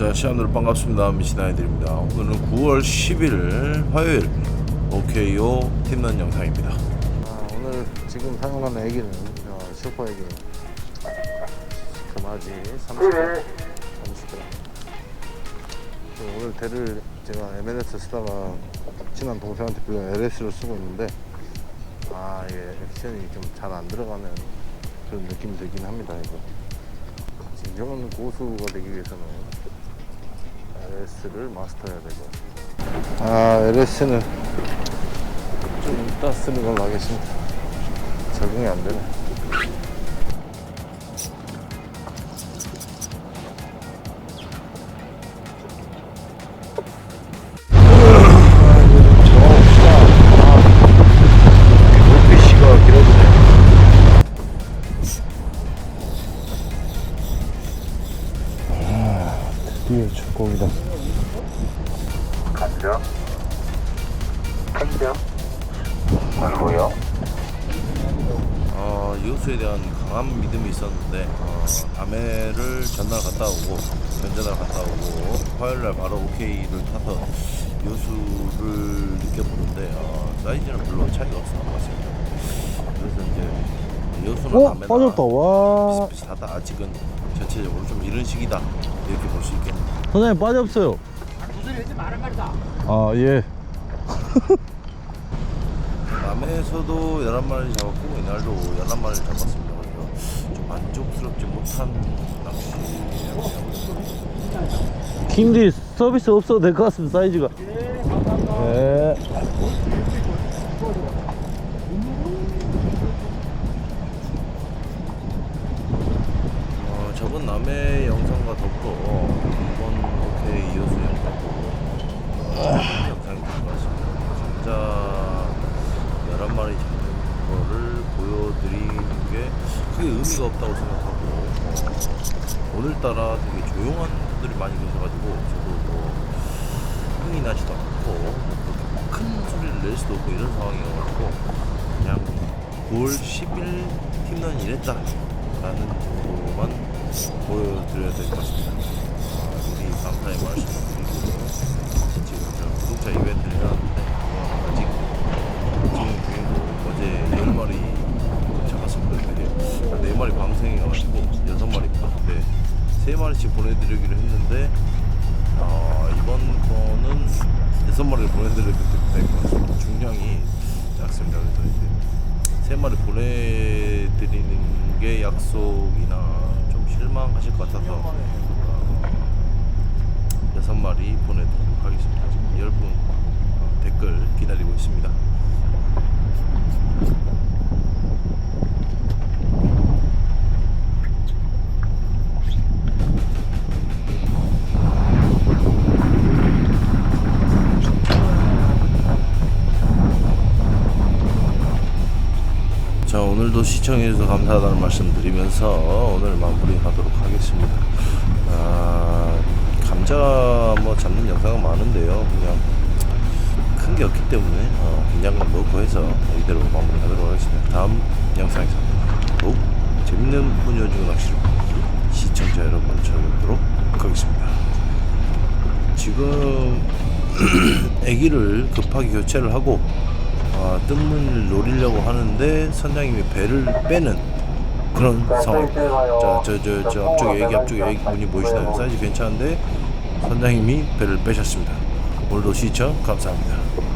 자, 시청자들 반갑습니다. 미신아이들입니다. 오늘은 9월 11일 화요일 오케이오 팀런 영상입니다. 아, 오늘 지금 사용하는 애기는 어, 슈퍼 애기 금아지 30g 30g 오늘 대를 제가 MLS 쓰다가 친한 동생한테 빌려 LS를 쓰고 있는데 아 이게 액션이 좀 잘 안 들어가는 그런 느낌이 들긴 합니다 이거 진정한 고수가 되기 위해서는 LS를 마스터해야 되고 아 LS는 좀 이따 쓰는 걸로 하겠습니다. 적응이 안 되네. 간죠? 간죠? 말고요? 어, 이호수에 대한 강한 믿음이 있었는데 어, 아메를 전날 갔다 오고 전전날 갔다 오고 화요일날 바로 오케이를 타서 이호수를 느껴보는데 어, 사이즈는 별로 차이가 없었던 것 같습니다. 그래서 이제 이호수는 어? 아메나 빠졌다. 와. 비슷비슷하다. 아직은 전체적으로 좀 이른 시기다 이렇게 볼 수 있겠네요. 선생님 빠졌어요. 아, 예. 남해에서도 11마리 잡았고 이날도 11마리 잡았습니다. 그래서 좀 만족스럽지 못한 낚시예요. 킹디 서비스 없어도 될 것 같습니다, 사이즈가. 예. 어, 저번 남해 영상과 덮고 이번 오케이 이호수 영상도 어, 영상이 된것 같습니다. 감자 11마리 잡는 거를 보여드리는 게 크게 의미가 없다고 생각하고 어, 오늘따라 되게 조용한 분들이 많이 계셔가지고 저도 뭐 흥이 나지도 않고 그렇게 큰 소리를 낼 수도 없고 이런 상황이어가지고 그냥 9월 10일 팀런 이랬다 라는 정도만 보여드려야 될 것 같습니다 아, 우리 감사의 말씀을 드리고 방생해가지고 6마리 근데 3마리씩 보내드리기로 했는데 어, 이번 거는 6마리를 보내드릴 것 같습니다 중량이 작습니다 그래서 이제 세 마리 보내드리는 게 약속이나 좀 실망하실 것 같아서 어, 여섯 마리 보내드리도록 하겠습니다. 지금 여러분 어, 댓글 기다리고 있습니다. 오늘도 시청해주셔서 감사하다는 말씀 드리면서 오늘 마무리하도록 하겠습니다. 아, 감자 뭐 잡는 영상은 많은데요. 그냥 큰 게 없기 때문에 어, 긴장감 넣고 해서 이대로 마무리하도록 하겠습니다. 다음 영상에서 더욱 재밌는 문여주 낚시로 시청자 여러분 찾아뵙도록 하겠습니다. 지금 아기를 급하게 교체를 하고 아, 뜬문을 노리려고 하는데 선장님이 배를 빼는 그런 상황입니다. 자, 저, 저, 저 앞쪽에 애기 앞쪽에 애기 분이 보이시나요? 사이즈 괜찮은데 선장님이 배를 빼셨습니다. 오늘도 시청 감사합니다.